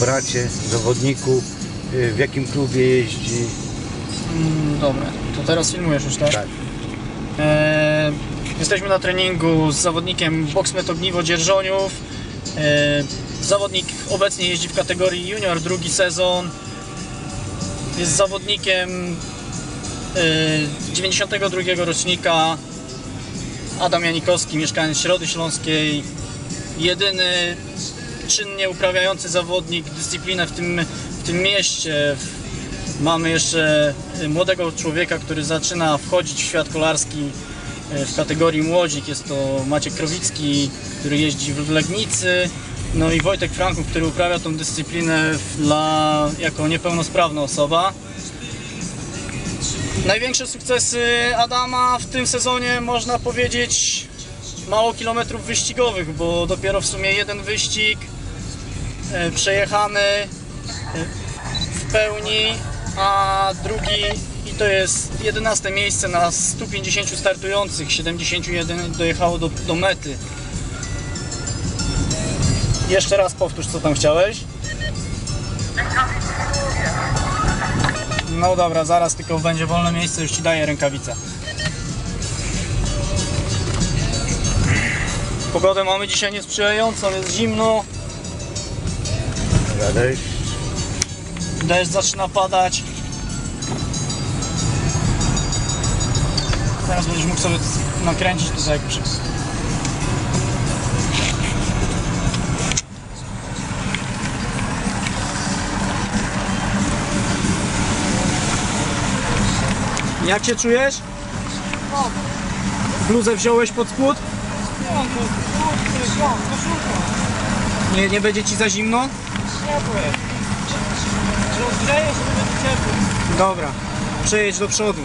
bracie, zawodniku, y, w jakim klubie jeździ. Mm, dobra, to teraz filmujesz już, tak? Tak. E, jesteśmy na treningu z zawodnikiem Boxmet Ogniwo Dzierżoniów. E, zawodnik obecnie jeździ w kategorii junior, drugi sezon. Jest zawodnikiem e, 92 rocznika. Adam Janikowski, mieszkaniec Środy Śląskiej. Jedyny czynnie uprawiający zawodnik dyscyplinę w tym, w tym mieście. Mamy jeszcze y, młodego człowieka, który zaczyna wchodzić w świat kolarski y, w kategorii młodzik. Jest to Maciek Krowicki, który jeździ w Legnicy. No i Wojtek Franków, który uprawia tą dyscyplinę dla, jako niepełnosprawna osoba. Największe sukcesy Adama w tym sezonie można powiedzieć mało kilometrów wyścigowych, bo dopiero w sumie jeden wyścig e, przejechany e, w pełni, a drugi i to jest 11 miejsce na 150 startujących, 71 dojechało do, do mety. Jeszcze raz powtórz co tam chciałeś. No dobra, zaraz tylko będzie wolne miejsce, już ci daję rękawicę. Pogodę mamy dzisiaj niesprzyjającą, jest zimno, Gadaj. deszcz zaczyna padać. Teraz będziesz mógł sobie nakręcić tutaj przy... Jak się czujesz? Bluzę wziąłeś pod spód? Nie, nie będzie ci za zimno? Dobra, przejedź do przodu.